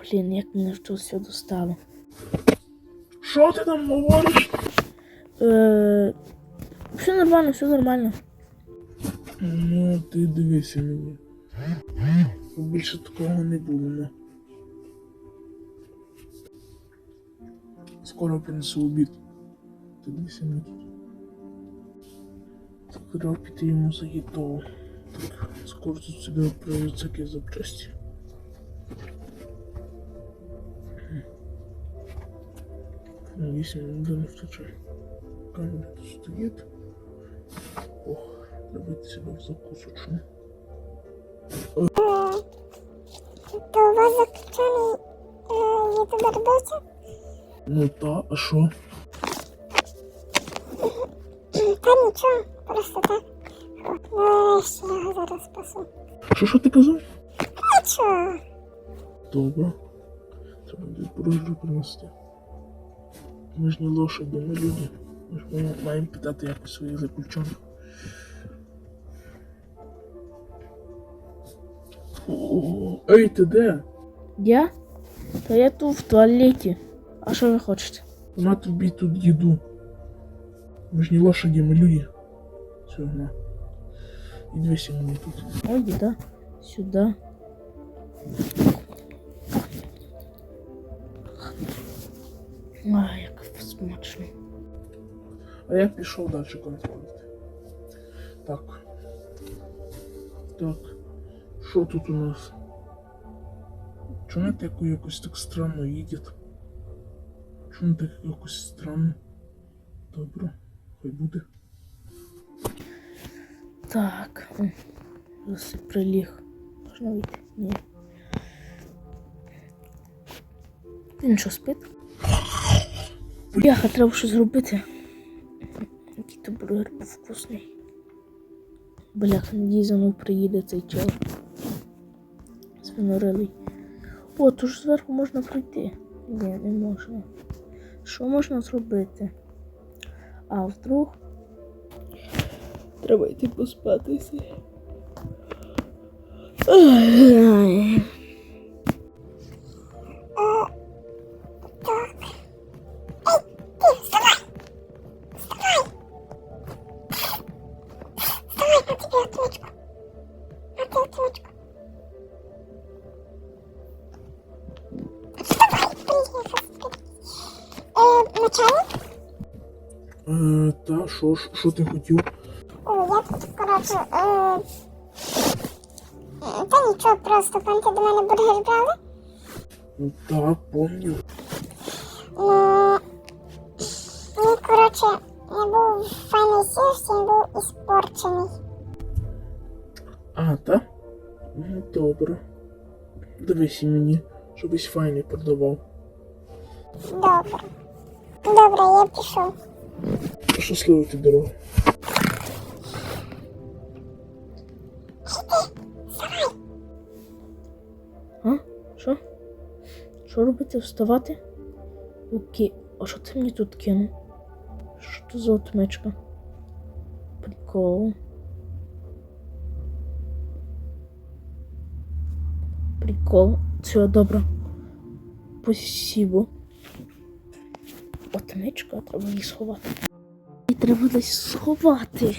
Блін, як мене ж тут все достало. Що ти там говориш? Е, все нормально, все нормально. Ну, ти дивися мені. Більше такого не ну. Скоро принесу обід. Ти дивися мені треба піти йому за. Так, скоро тут себе привезуть всякі запчасті. Ну, вісім ніде не втече. Камера тут стоїть. Ох, йти себе в закусочну. То у вас заключений е, ютубер бився? Ну та, а що? Та нічого, просто так. Нарешті я його зараз спасу. Що, що ти казав? Нічого. Добре. Треба буде порожджу принести. Ми ж не лошаді, ми люди. Ми ж маємо, маємо питати якось своїх заключених. О, Ей, ти де? Я? Та я тут в туалеті. А що ви хочете? На тобі тут їду. Ми ж не лошаді, ми люди. Все, на. І дивися мені тут. Ой, да. Сюди. Ай, як смачно. А я пішов далі контролювати. Так. Так. Що тут у нас? Чому так якось так странно їдет? Чому так якось странно? Добре, хай буде. Так. приліг. Можна вийти? Ні. Він що спить? Бляха, треба щось зробити. Який то бургер був вкусний. Бляха, надіюсь, за мною приїде цей чел. Звинорилий. О, ж зверху можна пройти. Ні, не можна. Що можна зробити? А вдруг Треба йти поспатися. Ай. Отвечку. На тебе отвечку. Давай, приехал. Е, начальник? Е, та, що ж, що ти хотів? О, я тут, коротше, е, е, та нічого, просто пам'ятаєте, до мене бургер брали? Так, помню. Добре. Дивися мені, щось файний продавав. Добре. Добре, я пішов. Щасливо ти дорога. А? Що? Що робити? Вставати? Окей. А що ти мені тут кинув? Що це за отмичка? Прикол. Прикол. Все, добре. Спасибо. Отмичка, треба її сховати. І треба десь сховати.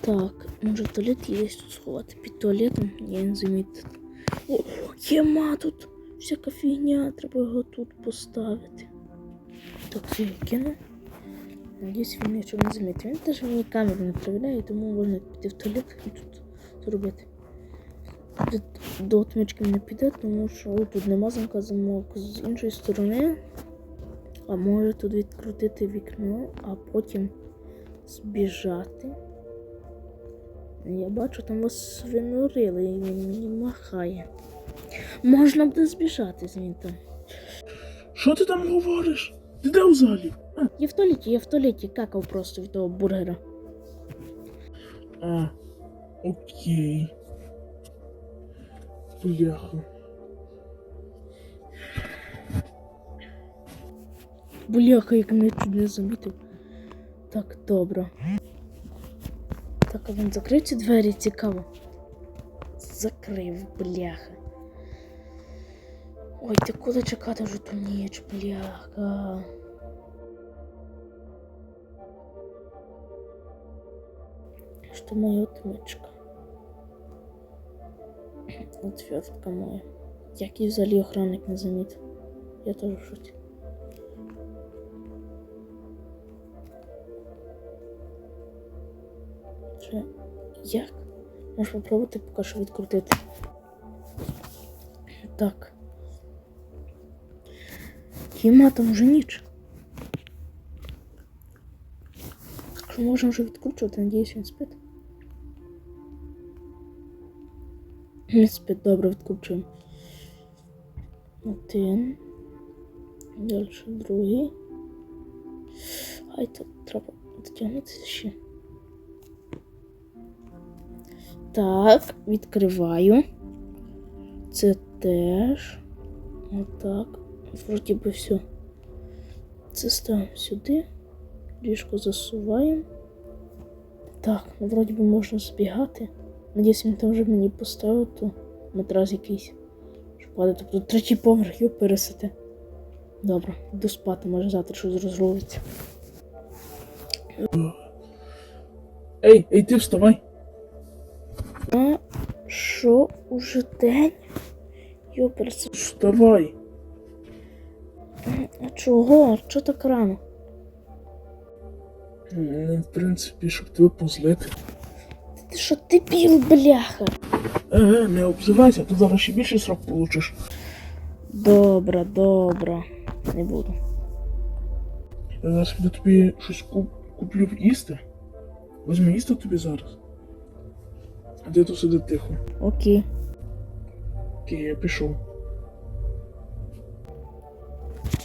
Так, може туалет є тут сховати під туалетом? Я не замітив. О, єма тут всяка фігня, треба його тут поставити. Так, це я кину. Надіюсь, він нічого не замітив. Він теж мені камеру не перевіряє, тому можна піти в туалет і тут зробити. До, отмічки не піде, тому що тут нема замка замок з іншої сторони. А може тут відкрутити вікно, а потім збіжати. Я бачу, там вас свинурили, і він мені махає. Можна буде збіжати звідти. Що ти там говориш? Ти де в залі? А, Я в туалеті, я в туалеті какав просто від того бургера. а окей. Бляха. Бляха, як мене тут не замітив. Так, добре. Так, а він закрив ці двері, цікаво. Закрив, бляха. Ой, ти коли чекати вже ту ніч, бляха. Что моя отмичка? Отвертка моя. Як її взагалі охранник не замітив. Я теж в шоці. Як? Можеш попробувати поки що відкрутити. Так. Єма там вже ніч. Якщо можемо вже відкручувати, надіюсь, він спить. Спить, добре, відкручуємо. Один. Далі другий. Ай, тут треба дотягнутися ще. Так, відкриваю. Це теж. Отак. Вроді би все. Це ставимо сюди. Ліжко засуваємо. Так, ну вроді би можна збігати. Надіюсь, він там вже мені поставив, то матрас якийсь. Щоб падати. Тобто третій поверх його пересити. Добре, йду спати, може завтра щось розробиться. Ей, ей, ти вставай. А що уже день? Йоперс, Вставай. а чого? Чого так рано? Ну, в принципі, щоб тебе позлити. Ти що дебіл, бляха? Еге, не обзивайся, ти зараз ще більше срок получиш. Добре, добре. Не буду. Я зараз піду тобі щось куп- куплю їсти. Візьми їсти тобі зараз. А ти тут сиди тихо. Окей. Окей, я пішов.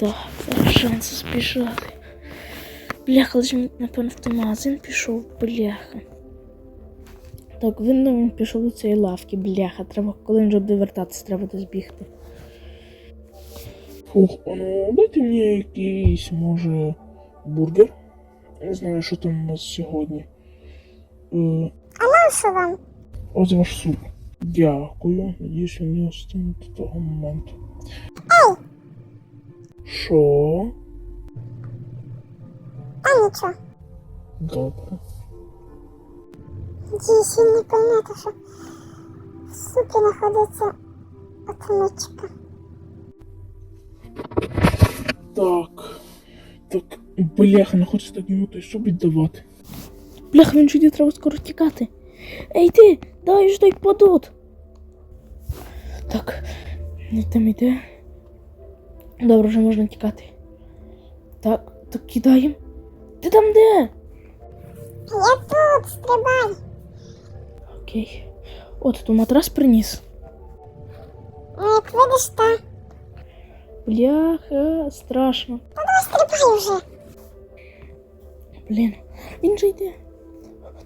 Так, зараз шанси збіжати. Бляха, лише напевно, в той магазин пішов, бляха. Так, видно, він пішов до цієї лавки, бляха. Треба, коли він вже буде вертатися, треба десь бігти. Фух, а ну дайте мені якийсь, може, бургер. Не знаю, що там у нас сьогодні. Е, А що вам? ось ваш суп. Дякую. Надіюсь, він не остане до того моменту. Ей, Що? та нічого. Добре. Надіюсь, він не поймете, що в супі знаходиться отмичка. Так. Так, бляха, не хочеться так йому той суп віддавати. Бляха, він чуді, треба скоро тікати. Ей ти, дай ж дай падут. Так, не там іде. Добре, вже можна тікати. Так, так кидаємо. Ти там де? Я тут, стрибай. Окей. От тут матрас приніс. Ну, як видиш, та. Бляха, страшно. Давай стрибай вже. Блін, він же йде.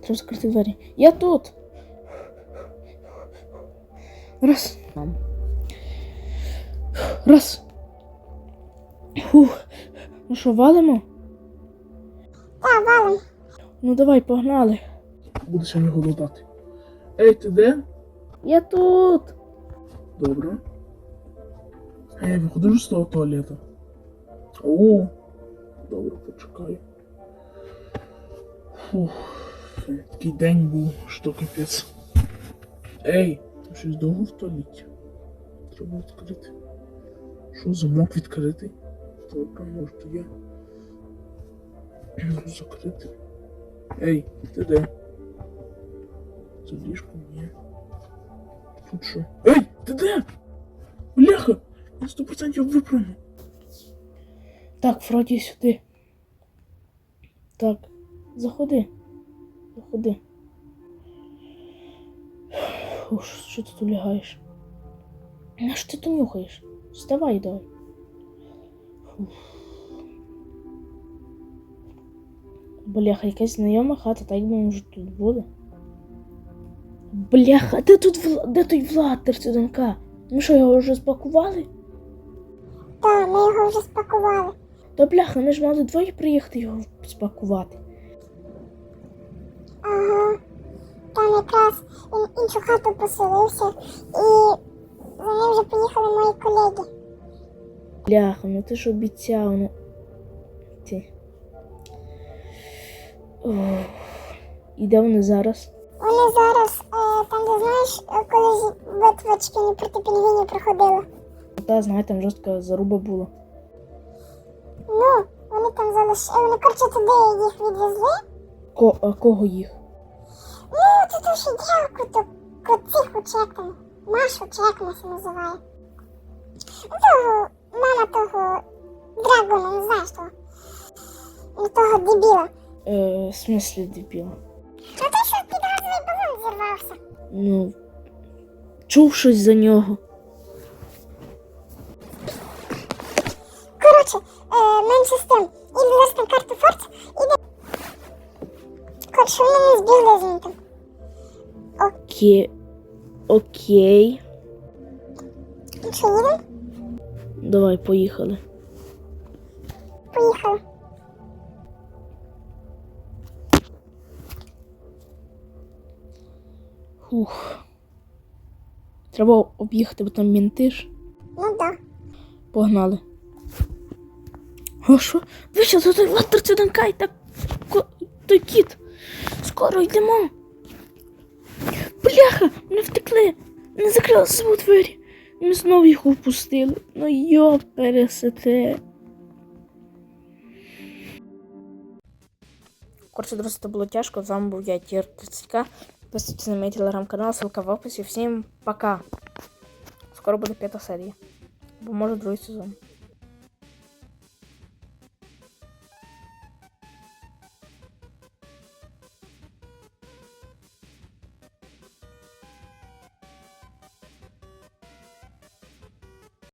Треба закрити двері. Я тут. Раз. Мам. Раз. Фух. Ну що, валимо? Та, валим. Ну давай, погнали. Буду сьогодні голодати. Ей, ти де? Я тут. Добре. Ей, виходиш з того туалету. О, добре, почекаю. Фух, такий день був, що капець. Ей, ти щось довго в туалеті? Треба відкрити. Що, замок відкритий? Добре, може то я. Можу закрити. Ей, ти де? Це ліжко ні. Тут що? Ей, ти де? Бляха! Я сто процентів випрыгну. Так, Фроді, сюди. Так, заходи. Заходи. Фу, що ти тут лягаєш? На що ти тут нюхаєш? Вставай давай. Фу. Бляха, якась знайома хата, так би може тут буде. Бляха, де тут Вла... де той Влад Терцюденка? Ми що, його вже спакували? Та, ми його вже спакували. Та бляха, ми ж мали двоє приїхати його спакувати. Ага. Там якраз він іншу хату поселився і ним вже поїхали мої колеги. Бляха, ну ти ж обіцяв, ну. Ти. Ох. І де вони зараз? Вони зараз е, там, де знаєш, е, колись битва чи проти пінгвінів проходила. Та, знаю, там жорстка заруба була. Ну, вони там залишили. Вони, коротше, туди їх відвезли. Ко, а кого їх? Ну, то ту ще дівку, то коциху там. Машу, чи як називає. Ну, того, мама того драгона, не знаєш того. Ну, того дебіла. Е, в смислі дебіла? Ну. Чув щось за нього. Коротше, е, менше з тим. Іду зараз на карту Форт, іде. Коротше, вони не збігли звідти. Оке... Окей. Ну що, їдемо? Давай, поїхали. Поїхали. Ух. Треба об'їхати, бо там мінти ж. Ну да. Погнали. О, що? Дивіться, тут електр цюданкай, так той кіт. Скоро йдемо. Бляха, ми втекли. Не закрили за собою двері. Ми знову їх впустили. Ну йо, пересете. Коротше, друзі, це було тяжко. З вами був я, Тір 30к. Підписуйтесь на мой телеграм-канал, ссылка в описании. Всем пока. Скоро будет пятая серия. Может, другой сезон.